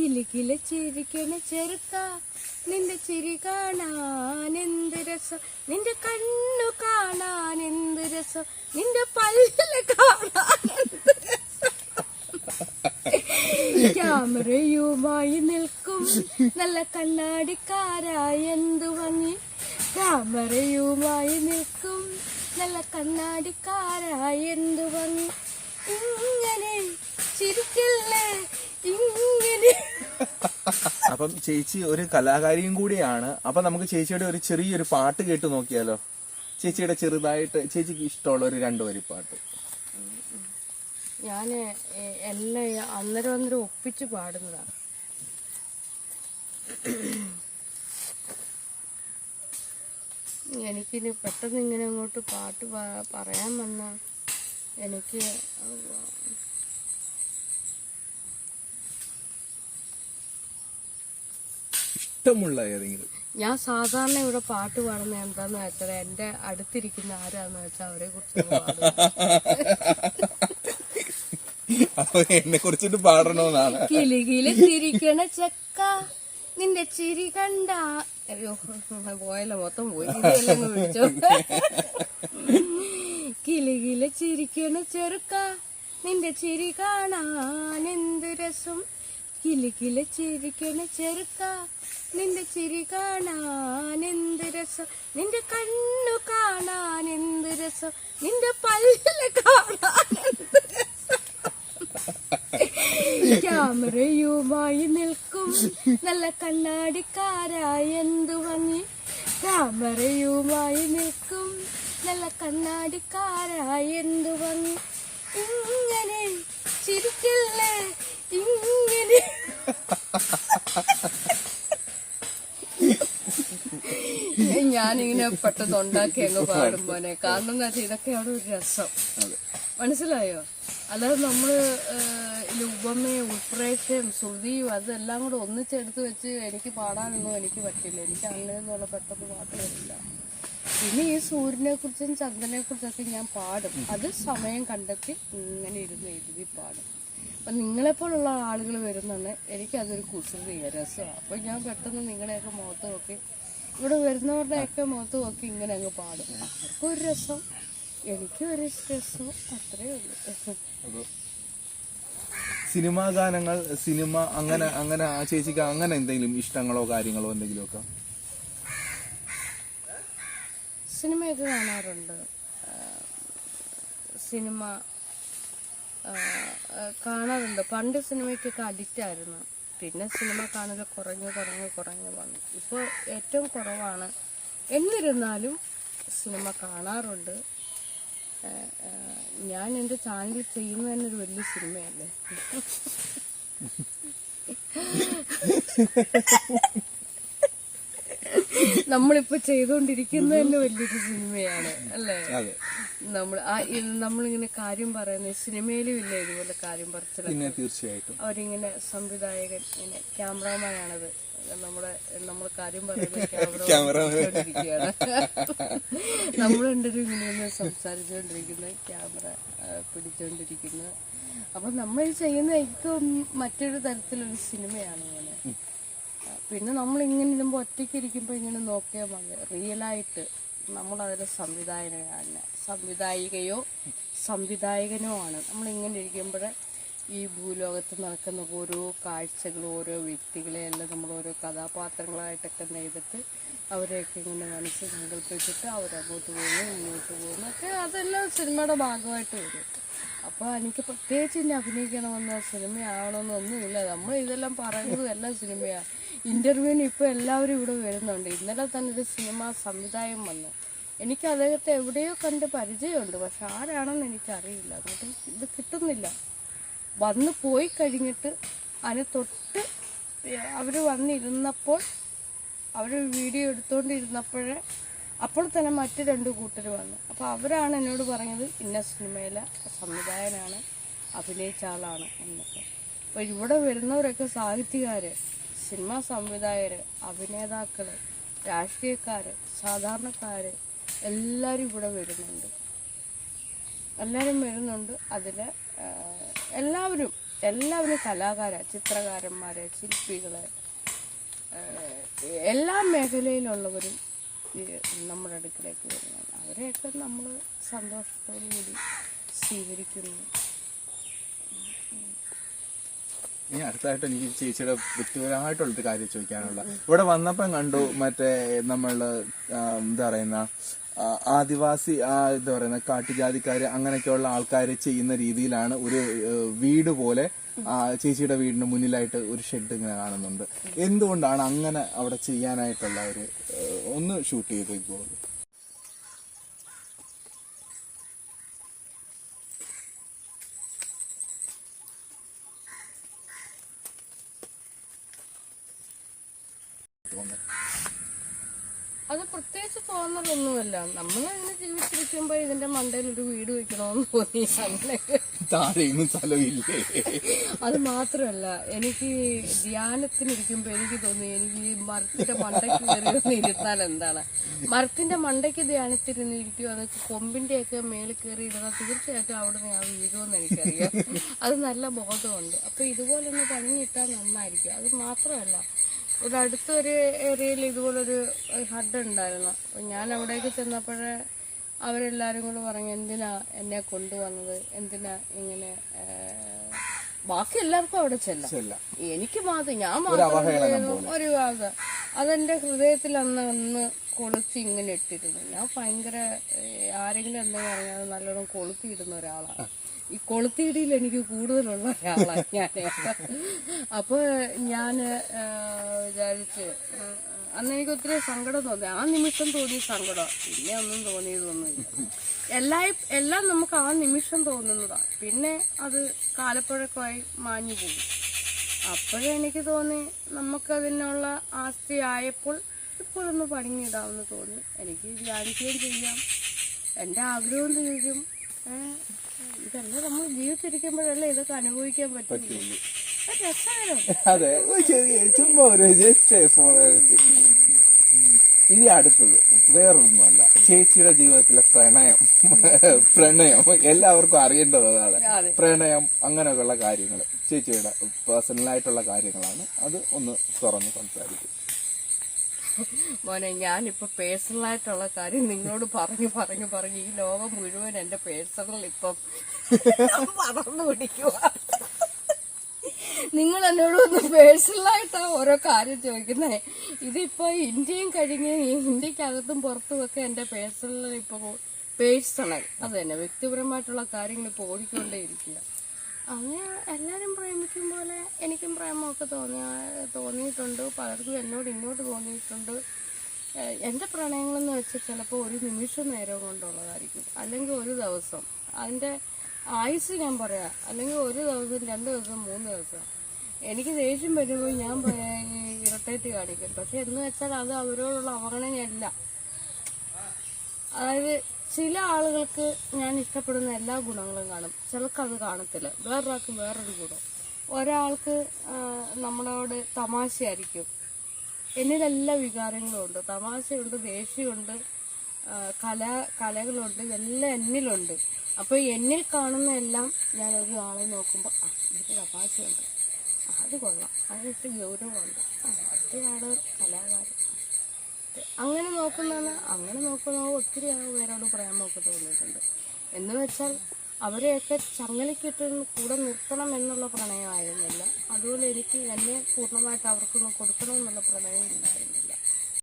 കിലി കില ചിരിക്കണ ചെറുക്ക. നിന്റെ ചിരി കാണാൻ എന്ത് രസം? നിന്റെ കണ്ണു കാണാൻ എന്ത് രസം? നിന്റെ പല്ല് കാണാൻ ക്യാമറയുമായി നിൽക്കും. നല്ല കണ്ണാടിക്കാരായ എന്തു ഭംഗി? ക്യാമറയുമായി നിൽക്കും. നല്ല കണ്ണാടിക്കാരായ എന്തു ഭംഗി? ഇങ്ങനെ ചിരിക്കല്ലേ? അപ്പം ചേച്ചി ഒരു കലാകാരിയും കൂടിയാണ്. അപ്പൊ നമുക്ക് ചേച്ചിയുടെ ഒരു ചെറിയൊരു പാട്ട് കേട്ട് നോക്കിയാലോ? ചേച്ചിയുടെ ചെറുതായിട്ട് ചേച്ചിക്ക് ഇഷ്ടമുള്ള ഒരു രണ്ടു വരി പാട്ട്. ഞാൻ എല്ലാം അന്നേരം അന്നേരം ഒപ്പിച്ച് പാടുന്നതാണ് എനിക്കിനി പെട്ടെന്ന് ഇങ്ങനെ അങ്ങോട്ട് പാട്ട് പറയാൻ വന്ന എനിക്ക് ഇഷ്ടമുള്ള ഏതെങ്കിലും? ഞാൻ സാധാരണ ഇവിടെ പാട്ട് പാടുന്ന എന്താന്ന് വെച്ചാൽ എന്റെ അടുത്തിരിക്കുന്ന ആരാന്ന് വെച്ചാൽ അവരെ കുറിച്ച് അപ്പൊ എന്നെ കുറിച്ചിട്ട് പാടണമെന്നാണ് കിലുകിൽ ചക്ക ചെക്ക നിന്റെ ചിരി കണ്ട. അയ്യോ പോയല്ലോ മൊത്തം പോയി. വിളിച്ചോ. ചിരിക്കണ ചെറുക്ക നിന്റെ ചിരി കാണാൻ എന്ത് രസം. കിലുകില ചിരിക്കണ ചെറുക്ക. നിന്റെ ചിരി കാണാൻ എന്ത് രസം? നിന്റെ കണ്ണു കാണാൻ എന്ത് രസം? നിന്റെ പല്ല കാണാൻ ക്യാമറയുമായി നിൽക്കും. നല്ല കണ്ണാടിക്കാരായ എന്തു ഭംഗി? ക്യാമറയുമായി നിൽക്കും. നല്ല കണ്ണാടിക്കാരായ എന്തു ഭംഗി? ഇങ്ങനെ ചിരിക്കല്ലേ? ഞാനിങ്ങനെ പെട്ടെന്ന് ഉണ്ടാക്കി അങ്ങ് പാടുമ്പോനെ കാരണം എന്താ വെച്ചാൽ ഇതൊക്കെ അവിടെ ഒരു രസം. മനസ്സിലായോ? അല്ലാതെ നമ്മൾ ഇതിൽ ഉപമയും ഉൾപ്രേക്ഷയും ശ്രുതിയും അതെല്ലാം കൂടെ ഒന്നിച്ചെടുത്ത് വെച്ച് എനിക്ക് പാടാനൊന്നും എനിക്ക് പറ്റില്ല. എനിക്ക് അങ്ങനെയൊന്നുള്ള പെട്ടെന്ന് പാട്ട് വരില്ല. പിന്നെ ഈ സൂര്യനെ കുറിച്ചും ചന്ദ്രനെ കുറിച്ചൊക്കെ ഞാൻ പാടും. അത് സമയം കണ്ടെത്തി ഇങ്ങനെ ഇരുന്ന് എഴുതി പാടും. അപ്പൊ നിങ്ങളെപ്പോലുള്ള ആളുകൾ വരുന്നുണ്ട് എനിക്കതൊരു കുസൃതിയ. രസമാണ് അപ്പൊ ഞാൻ പെട്ടെന്ന് നിങ്ങളെയൊക്കെ മുഖത്ത് നോക്കി ഇവിടെ വരുന്നവരുടെയൊക്കെ മുഖത്ത് നോക്കി ഇങ്ങനെ അങ്ങ് പാടും. അവർക്കും ഒരു രസം എനിക്കും ഒരു രസം അത്രേ ഉള്ളൂ. സിനിമാ ഗാനങ്ങൾ സിനിമ അങ്ങനെ അങ്ങനെ ആ ചേച്ചിക്ക് അങ്ങനെ എന്തെങ്കിലും ഇഷ്ടങ്ങളോ കാര്യങ്ങളോ എന്തെങ്കിലും ഒക്കെ സിനിമയൊക്കെ കാണാറുണ്ട്. സിനിമ കാണാറുണ്ട്. പണ്ട് സിനിമയ്ക്കൊക്കെ അഡിക്റ്റ് ആയിരുന്നു പിന്നെ സിനിമ കാണൽ കുറഞ്ഞു കുറഞ്ഞു കുറഞ്ഞു വന്നു. ഇപ്പോൾ ഏറ്റവും കുറവാണ്. എന്നിരുന്നാലും സിനിമ കാണാറുണ്ട്. ഞാൻ എന്റെ ചാനലിൽ ചെയ്യുന്നത് തന്നെ ഒരു വലിയ സിനിമയല്ലേ? നമ്മളിപ്പോ ചെയ്തുകൊണ്ടിരിക്കുന്നത് തന്നെ വലിയൊരു സിനിമയാണ് അല്ലേ? നമ്മൾ ആ നമ്മളിങ്ങനെ കാര്യം പറയുന്ന സിനിമയിലും ഇല്ല ഇതുപോലെ കാര്യം പറച്ചില്ല തീർച്ചയായിട്ടും. അവരിങ്ങനെ സംവിധായകൻ ഇങ്ങനെ ക്യാമറമാനാണത്. നമ്മുടെ നമ്മൾ കാര്യം പറയുന്നത് ക്യാമറ നമ്മൾ രണ്ടൊരു ഇങ്ങനെ സംസാരിച്ചുകൊണ്ടിരിക്കുന്ന ക്യാമറ പിടിച്ചുകൊണ്ടിരിക്കുന്ന അപ്പൊ നമ്മൾ ചെയ്യുന്ന ഏറ്റവും മറ്റൊരു തരത്തിലൊരു സിനിമയാണ് ഇങ്ങനെ. പിന്നെ നമ്മൾ ഇങ്ങനെ ഇടുമ്പോൾ ഒറ്റയ്ക്ക് ഇരിക്കുമ്പോൾ ഇങ്ങനെ നോക്കിയാൽ മതി. റിയലായിട്ട് നമ്മൾ അതിലെ സംവിധായകനാണ്. സംവിധായികയോ സംവിധായകനോ ആണ് നമ്മളിങ്ങനെ ഇരിക്കുമ്പോൾ ഈ ഭൂലോകത്ത് നടക്കുന്ന ഓരോ കാഴ്ചകളും ഓരോ വ്യക്തികളെ എല്ലാം നമ്മൾ ഓരോ കഥാപാത്രങ്ങളായിട്ടൊക്കെ നെയ്തിട്ട് അവരെയൊക്കെ ഇങ്ങനെ മനസ്സ് സങ്കല്പിച്ചിട്ട് അവരങ്ങോട്ട് പോകുന്നു ഇങ്ങോട്ട് പോകുന്നു. ഒക്കെ അതെല്ലാം സിനിമയുടെ ഭാഗമായിട്ട് വരും. അപ്പോൾ എനിക്ക് പ്രത്യേകിച്ച് ഇനി അഭിനയിക്കണമെന്നോ സിനിമയാവണമെന്നൊന്നുമില്ല നമ്മൾ ഇതെല്ലാം പറയുന്നതും എല്ലാം സിനിമയാണ് ഇന്റർവ്യൂവിന് ഇപ്പോൾ എല്ലാവരും ഇവിടെ വരുന്നുണ്ട്. ഇന്നലെ തന്നെ ഒരു സിനിമ സംവിധായകൻ വന്നു. എനിക്ക് അദ്ദേഹത്തെ എവിടെയോ കണ്ട് പരിചയമുണ്ട്. പക്ഷെ ആരാണെന്ന് എനിക്കറിയില്ല. എന്നിട്ട് ഇത് കിട്ടുന്നില്ല. വന്ന് പോയി കഴിഞ്ഞിട്ട് അതിന് തൊട്ട് അവർ വന്നിരുന്നപ്പോൾ അവർ വീഡിയോ എടുത്തുകൊണ്ടിരുന്നപ്പോഴേ അപ്പോൾ തന്നെ മറ്റു രണ്ട് കൂട്ടർ വന്നു. അപ്പോൾ അവരാണ് എന്നോട് പറഞ്ഞത് ഇന്ന സിനിമയിലെ സംവിധായകനാണ് അഭിനയിച്ച ആളാണ് എന്നൊക്കെ. അപ്പോൾ ഇവിടെ വരുന്നവരൊക്കെ സാഹിത്യകാർ സിനിമാ സംവിധായകർ അഭിനേതാക്കൾ രാഷ്ട്രീയക്കാർ സാധാരണക്കാർ എല്ലാവരും ഇവിടെ വരുന്നുണ്ട്. എല്ലാവരും വരുന്നുണ്ട്. അതിൽ എല്ലാവരും എല്ലാവരും കലാകാര ചിത്രകാരന്മാര് ശില്പികൾ എല്ലാ മേഖലയിലുള്ളവരും നമ്മുടെ അടുക്കലേക്ക് വരുന്നത് അവരെയൊക്കെ നമ്മൾ സന്തോഷത്തോടു കൂടി സ്വീകരിക്കുന്നു. ഇനി അടുത്തായിട്ട് എനിക്ക് ചേച്ചിയുടെ വ്യക്തിപരമായിട്ടുള്ളൊരു കാര്യം ചോദിക്കാനുള്ള ഇവിടെ വന്നപ്പം കണ്ടു മറ്റേ നമ്മൾ എന്താ പറയുന്ന ആദിവാസി ആ എന്താ പറയുന്ന കാട്ടുജാതിക്കാര് അങ്ങനെയൊക്കെയുള്ള ആൾക്കാർ ചെയ്യുന്ന രീതിയിലാണ് ഒരു വീട് പോലെ ചേച്ചിയുടെ വീടിന് മുന്നിലായിട്ട് ഒരു ഷെഡ് ഇങ്ങനെ കാണുന്നുണ്ട്. എന്തുകൊണ്ടാണ് അങ്ങനെ അവിടെ ചെയ്യാനായിട്ടുള്ള ഒരു ഒന്ന് ഷൂട്ട് ചെയ്ത് പോകുന്നത് അത് പ്രത്യേകിച്ച് തോന്നലൊന്നുമല്ല. നമ്മൾ അങ്ങനെ ജീവിച്ചിരിക്കുമ്പോ ഇതിന്റെ മണ്ടയിൽ ഒരു വീട് വെക്കണമെന്ന് തോന്നി. അങ്ങനെ. താഴെയൊന്നും സ്ഥലമില്ലേ? അത് മാത്രമല്ല എനിക്ക് ധ്യാനത്തിനിരിക്കുമ്പോ എനിക്ക് തോന്നി എനിക്ക് ഈ മരത്തിന്റെ മണ്ടയ്ക്ക് കയറി ഒന്ന് ഇരുന്നാൽ എന്താണ്? മരത്തിന്റെ മണ്ടയ്ക്ക് ധ്യാനത്തിരുന്ന് ഇരിക്കുമോ അത് കൊമ്പിന്റെ ഒക്കെ മേളിൽ കയറി ഇരുന്നാൽ തീർച്ചയായിട്ടും അവിടെ ഞാൻ വീഴുമെന്ന് എനിക്കറിയാം. അത് നല്ല ബോധമുണ്ട്. അപ്പൊ ഇതുപോലെ ഒന്ന് പണിയിട്ടാൽ നന്നായിരിക്കും. അത് മാത്രമല്ല ഇവിടെ അടുത്തൊരു ഏരിയയിൽ ഇതുപോലൊരു ഹഡ് ഉണ്ടായിരുന്നു. അപ്പം ഞാൻ അവിടേക്ക് ചെന്നപ്പോഴേ അവരെല്ലാവരും കൂടെ പറഞ്ഞു എന്തിനാ എന്നെ കൊണ്ടുവന്നത്? എന്തിനാ ഇങ്ങനെ ബാക്കി എല്ലാവർക്കും അവിടെ ചെല്ലാം. എനിക്ക് മാത്രം ഞാൻ മാത്രം ഒരു ഭാഗം അതെന്റെ ഹൃദയത്തിൽ അന്ന് അന്ന് കൊളുത്തി ഇങ്ങനെ ഇട്ടിരുന്നു. ഞാൻ ഭയങ്കര ആരെങ്കിലും എന്താ പറഞ്ഞാൽ നല്ലോണം കൊളുത്തിയിടുന്ന ഒരാളാണ്. ഈ കൊളുത്തിയിടിയിൽ എനിക്ക് കൂടുതലുള്ള ഒരാളാണ് ഞാൻ. അപ്പൊ ഞാൻ വിചാരിച്ച് അന്ന് എനിക്ക് ഒത്തിരി സങ്കടം തോന്നി. ആ നിമിഷം തോന്നി സങ്കടം. പിന്നെ ഒന്നും തോന്നിയതൊന്നുമില്ല. എല്ലാ എല്ലാം നമുക്ക് ആ നിമിഷം തോന്നുന്നതാണ് പിന്നെ അത് കാലപ്പഴക്കമായി മാഞ്ഞു പോകും അപ്പോഴെനിക്ക് തോന്നി നമുക്കതിനുള്ള ആസ്തി ആയപ്പോൾ ഇപ്പോഴൊന്ന് പണിഞ്ഞിടാമെന്ന് തോന്നി. എനിക്ക് ധ്യാനിക്കുകയും ചെയ്യാം. എന്റെ ആഗ്രഹം തീരും. ഇതെല്ലാം നമ്മൾ ജീവിച്ചിരിക്കുമ്പോഴല്ലേ ഇതൊക്കെ അനുഭവിക്കാൻ പറ്റുള്ളൂ. അതെ ചുമ്മാ ഒരു ജസ്റ്റ് ഇനി അടുത്തത് വേറൊന്നുമല്ല. ചേച്ചിയുടെ ജീവിതത്തിലെ പ്രണയം. പ്രണയം. എല്ലാവർക്കും അറിയേണ്ടത് അതാണ്. പ്രണയം അങ്ങനെയൊക്കെയുള്ള കാര്യങ്ങൾ ചേച്ചിയുടെ പേഴ്സണലായിട്ടുള്ള കാര്യങ്ങളാണ്. അത് ഒന്ന് തുറന്ന് സംസാരിക്കും. മോനെ ഞാനിപ്പോ പേഴ്സണലായിട്ടുള്ള കാര്യം നിങ്ങളോട് പറഞ്ഞു പറഞ്ഞു പറഞ്ഞു ഈ ലോകം മുഴുവൻ എന്റെ പേഴ്സണൽ ഇപ്പം പറന്നു പിടിക്കുക നിങ്ങൾ എന്നോട് ഒന്ന് പേഴ്സണലായിട്ടാ ഓരോ കാര്യം ചോദിക്കുന്നത് ഇതിപ്പോ ഇന്ത്യയും കഴിഞ്ഞ് ഇന്ത്യക്കകത്തും പുറത്തും ഒക്കെ എന്റെ പേഴ്സണൽ ഇപ്പൊ പേഴ്സണൽ. അത് തന്നെ വ്യക്തിപരമായിട്ടുള്ള കാര്യങ്ങൾ ഇപ്പൊ ഓടിക്കൊണ്ടേയിരിക്കുക. അങ്ങനെ എല്ലാവരും പ്രേമിക്കും പോലെ എനിക്കും പ്രേമമൊക്കെ തോന്നിയ തോന്നിയിട്ടുണ്ട്. പലർക്കും എന്നോട് ഇങ്ങോട്ട് തോന്നിയിട്ടുണ്ട്. എന്റെ പ്രണയങ്ങളെന്ന് വെച്ചാൽ ചിലപ്പോൾ ഒരു നിമിഷം നേരം കൊണ്ടുള്ളതായിരിക്കും. അല്ലെങ്കിൽ ഒരു ദിവസം. അതിന്റെ ആയുസ് ഞാൻ പറയാം. അല്ലെങ്കിൽ ഒരു ദിവസം രണ്ട് ദിവസം മൂന്ന് ദിവസം. എനിക്ക് ദേഷ്യം വരുമ്പോൾ ഞാൻ ഇറട്ടേറ്റ് കാണിക്കും. പക്ഷെ എന്ന് വെച്ചാൽ അത് അവരോടുള്ള അവഗണനയല്ല. അതായത് ചില ആളുകൾക്ക് ഞാൻ ഇഷ്ടപ്പെടുന്ന എല്ലാ ഗുണങ്ങളും കാണും. ചിലർക്ക് അത് കാണത്തില്ല. വേറൊരാൾക്ക് വേറൊരു ഗുണം. ഒരാൾക്ക് നമ്മളോട് തമാശയായിരിക്കും. എന്നിലെല്ലാ വികാരങ്ങളും ഉണ്ട് തമാശയുണ്ട് ദേഷ്യമുണ്ട് കല കലകളുണ്ട് ഇതെല്ലാം എന്നിലുണ്ട്. അപ്പൊ എന്നിൽ കാണുന്ന എല്ലാം ഞാൻ ഒരു ആളെ നോക്കുമ്പോൾ ആ ഇതിന് തമാശയുണ്ട്. അത് കൊള്ളാം. അതിനിട്ട് ഗൗരവമുണ്ട്. മറ്റേ ആൾ കലാകാരൻ. അങ്ങനെ നോക്കുന്നതാണ്. അങ്ങനെ നോക്കുന്ന ഒത്തിരി പേരോട് പറയാൻ നമുക്ക് തോന്നിയിട്ടുണ്ട് എന്ന് വെച്ചാൽ അവരെയൊക്കെ ചങ്ങലക്കിട്ട് കൂടെ നിർത്തണം എന്നുള്ള പ്രണയമായിരുന്നില്ല. അതുപോലെ എനിക്ക് എന്നെ പൂർണമായിട്ട് അവർക്കൊന്ന് കൊടുക്കണം എന്നുള്ള പ്രണയം ഉണ്ടായിരുന്നില്ല